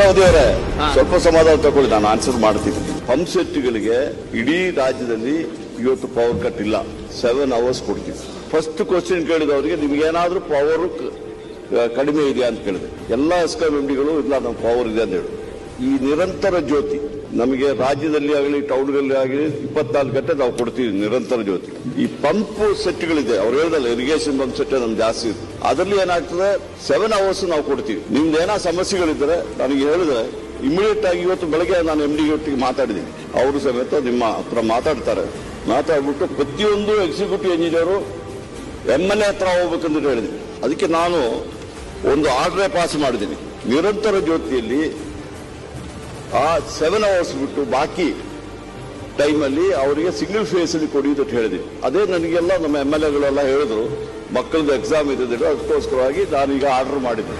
ಸೌದಿಯವರೇ ಸ್ವಲ್ಪ ಸಮಾಧಾನ ತಗೊಳ್ಳಿ ನಾನು ಆನ್ಸರ್ ಮಾಡ್ತೀನಿ ಪಂಪ್ ಸೆಟ್ಗಳಿಗೆ ಇಡೀ ರಾಜ್ಯದಲ್ಲಿ ಇವತ್ತು ಪವರ್ ಕಟ್ ಇಲ್ಲ. ಸೆವೆನ್ ಅವರ್ಸ್ ಕೊಡ್ತೀವಿ. ಫಸ್ಟ್ ಕ್ವಶನ್ ಕೇಳಿದವರಿಗೆ ನಿಮ್ಗೆ ಏನಾದ್ರೂ ಪವರ್ ಕಡಿಮೆ ಇದೆಯಾ ಅಂತ ಕೇಳಿದೆ. ಎಲ್ಲ ಎಸ್ಕಾಂ ಎಂಡಿಗಳು ಇಲ್ಲ ನಮ್ಮ ಪವರ್ ಇದೆ ಅಂತ ಹೇಳಿ. ಈ ನಿರಂತರ ಜ್ಯೋತಿ ನಮಗೆ ರಾಜ್ಯದಲ್ಲಿ ಆಗಲಿ ಟೌನ್ಗಳಲ್ಲಿ ಆಗಲಿ ಇಪ್ಪತ್ನಾಲ್ಕು ಗಂಟೆ ನಾವು ಕೊಡ್ತೀವಿ ನಿರಂತರ ಜ್ಯೋತಿ. ಈ ಪಂಪ್ ಸೆಟ್ಗಳಿದೆ ಅವ್ರು ಹೇಳಿದಲ್ಲ ಇರಿಗೇಷನ್ ಪಂಪ್ ಸೆಟ್ ನಮ್ಗೆ ಜಾಸ್ತಿ ಇದೆ ಅದರಲ್ಲಿ ಏನಾಗ್ತದೆ ಸೆವೆನ್ ಅವರ್ಸ್ ನಾವು ಕೊಡ್ತೀವಿ. ನಿಮ್ದು ಏನೋ ಸಮಸ್ಯೆಗಳಿದ್ರೆ ನನಗೆ ಹೇಳಿದ್ರೆ ಇಮಿಡಿಯೇಟ್ ಆಗಿ ಇವತ್ತು ಬೆಳಗ್ಗೆ ನಾನು ಎಂ ಡಿ ಒಟ್ಟಿಗೆ ಮಾತಾಡಿದ್ದೀನಿ. ಅವರು ಸಮೇತ ನಿಮ್ಮ ಹತ್ರ ಮಾತಾಡ್ತಾರೆ. ಮಾತಾಡ್ಬಿಟ್ಟು ಪ್ರತಿಯೊಂದು executive engineer M L A ಹತ್ರ ಹೋಗ್ಬೇಕಂತ ಹೇಳಿದ್ವಿ ಅದಕ್ಕೆ ನಾನು ಒಂದು ಆರ್ಡರ್ ಪಾಸ್ ಮಾಡಿದ್ದೀನಿ. ನಿರಂತರ ಜ್ಯೋತಿಯಲ್ಲಿ ಆ ಸೆವೆನ್ ಅವರ್ಸ್ ಬಿಟ್ಟು ಬಾಕಿ ಟೈಮಲ್ಲಿ ಅವರಿಗೆ ಸಿಂಗಲ್ ಫೇಸ್ ಅಲ್ಲಿ ಕೊಡಿ ಅಂತ ಹೇಳಿದೆ. ಅದೇ ನನಗೆಲ್ಲ ನಮ್ಮ ಎಂ ಎಲ್ ಎಗಳೆಲ್ಲ ಹೇಳಿದ್ರು. ಮಕ್ಕಳದ್ದು ಎಕ್ಸಾಮ್ ಇದೆ ಅದಕ್ಕೋಸ್ಕರವಾಗಿ ನಾನೀಗ ಆರ್ಡರ್ ಮಾಡಿದ್ದೆ.